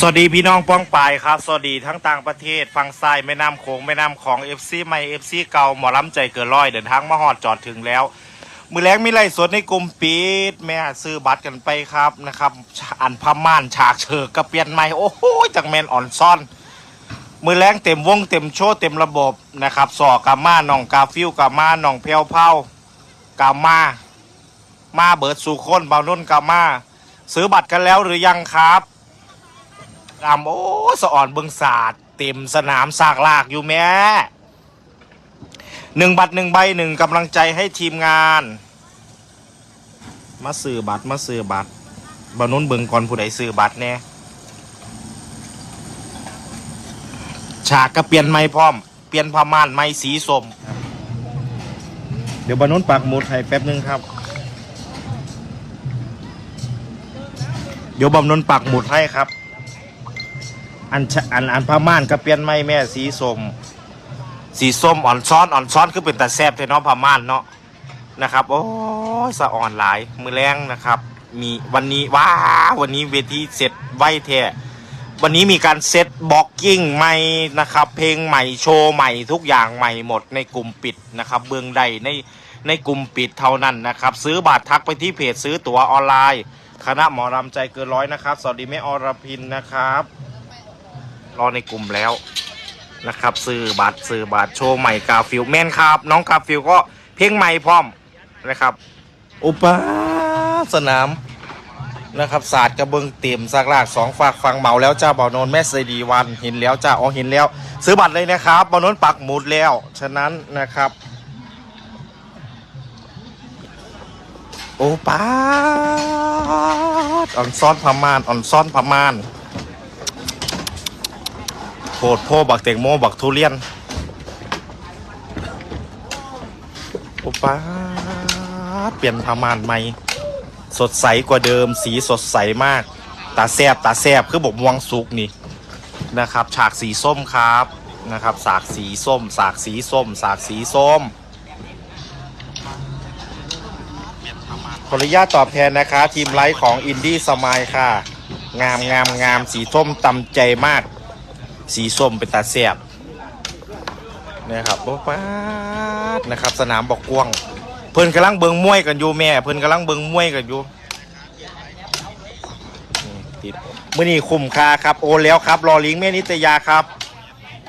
สวัสดีพี่น้องป้องปายครับ สวัสดีทั้งต่างประเทศฝั่งซ้ายแม่น้ำโขงแม่น้ำของเอฟซีใหม่เอฟซีเก่าหมอลำใจเกินร้อยเดินทางมาฮอดจอดถึงแล้ว มือแรงมีไล่สดในกลุ่มปิดแม่ซื้อบัตรกันไปครับนะครับ อันพม่านฉากเชิกกระเปียนใหม่โอ้โหจากแมนอ่อนซ่อน มือแรงเต็มวงเต็มโชว์เต็มระบบนะครับสอกามานองกาฟิวกามานองเพลวเผากามามาเบิร์ดสู่คนเบานุ่นกามาซื้อบัตรกันแล้วหรือยังครับ รำโอ้สะอ่อนเบิงศาสตร์เต็มสนามสากลากอยู่แม่หนึ่งบัตรหนึ่งใบหนึ่งกำลังใจให้ทีมงาน มาซื้อบัตรมาซื้อบัตรบานุนเบิงก่อนผู้ใดซื้อบัตรแน่ฉากก็เปลี่ยนไม่พร้อม เปลี่ยนผ้าม่านไม่สีส้มเดี๋ยวบานุนปักหมุดให้แป๊บนึงครับ เดี๋ยวบำนุนปักหมุดให้ครับ อันชะอันอันผ้าม่านก็เปลี่ยนไม่แม่สีส้มสีส้มอ่อนซ้อนอ่อนซ้อนคือเป็นตาแซบเทเนาะผ้าม่านเนาะนะครับ โอ้ยสะอ่อนหลายมือแรงนะครับ มีวันนี้ว้าวันนี้เวทีเสร็จไวแท้วันนี้มีการเซตบ็อกกิ้งใหม่นะครับ เพลงใหม่โชว์ใหม่ทุกอย่างใหม่หมดในกลุ่มปิดนะครับ เบื้องใดในในกลุ่มปิดเท่านั้นนะครับ ซื้อบัตรทักไปที่เพจซื้อตั๋วออนไลน์ คณะหมอรำใจเกินร้อยนะครับ สวัสดีแม่อรพินนะครับ รอในกลุ่มแล้วนะครับซื้อบัตรซื้อบัตรโชว์ใหม่กาฟิลแมนครับ น้องกาฟิลก็เพลงใหม่พร้อมนะครับ อุปาสนามนะครับศาสตร์กระเบิงเต็มซากลากสองฝากฟังเหมาแล้วจ้าบ่าวโนนแม่ไซดีวันเห็นแล้วจ้าอ๋อเห็นแล้ว ซื้อบัตรเลยนะครับบ่าวโนนปักหมุดแล้ว ฉะนั้นนะครับ โอ้ป้าอ่อนซ้อนพม่านอ่อนซ้อนพม่าน โพดโพบักเตงโมบักทุเรียนโอ้ป้าเปลี่ยนพม่านใหม่ สดใสกว่าเดิม สีสดใสมาก ตาแซบตาแซบคือบกม่วงสุกนี่นะครับ ฉากสีส้มครับนะครับ สากสีส้ม สากสีส้ม สากสีส้มขออนุญาตตอบแทนนะคะ ทีมไลฟ์ของอินดี้สมายค่ะ งามงามงามสีส้มตำใจมาก สีส้มเป็นตาเสียบนะครับป้าดนะครับ สนามบอกกว้างเพิ่นกำลังเบิงมวยกันอยู่แม่ เพิ่นกำลังเบิงมวยกันอยู่ติดมื่อนี้คุ้มค่าครับโอนแล้วครับ รอลิงก์แม่นิตยาครับ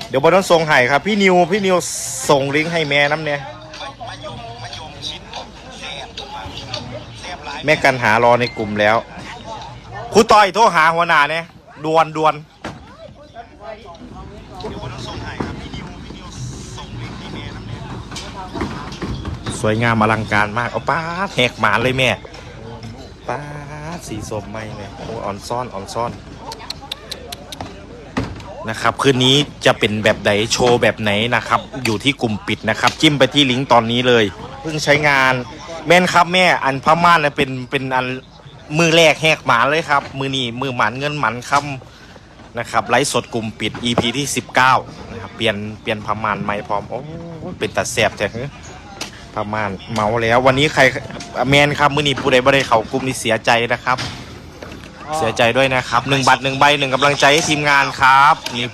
เดี๋ยวบอลต้องส่งให้ครับ พี่นิวพี่นิวส่งลิงก์ให้แม่น้ำเนี่ยแม่กันหารอในกลุ่มแล้วครูต้อยโทรหาหัวหน้าเนี่ยดวนดวน สวยงามอลังการมากเอาป้าดแหกหมานเลยแม่ป้าดสีสมไหมเลยโอ้อ่อนซ่อนอ่อนซ่อนนะครับคืนนี้จะเป็นแบบไหนโชว์แบบไหนนะครับ อยู่ที่กลุ่มปิดนะครับ จิ้มไปที่ลิงก์ตอนนี้เลยเพิ่งใช้งาน แม่นครับแม่อันพม่านเนี่ยเป็นเป็นอันมือแรกแหกหมาเลยครับ มือนี่มือหมันเงินหมันคำ นะครับไลฟ์สดกลุ่มปิด EP ที่ 19นะครับเปลี่ยนเปลี่ยนพม่านใหม่พร้อมโอ้เป็นตัดแสบแท้เฮ้ยพม่านเมาแล้ว วันนี้ใครแมนครับมือนี่ผู้ใดบ่ได้เข้ากลุ่มนี่เสียใจนะครับ เสียใจด้วยนะครับหนึ่งบัตรหนึ่งใบหนึ่งกำลังใจให้ทีมงานครับนี่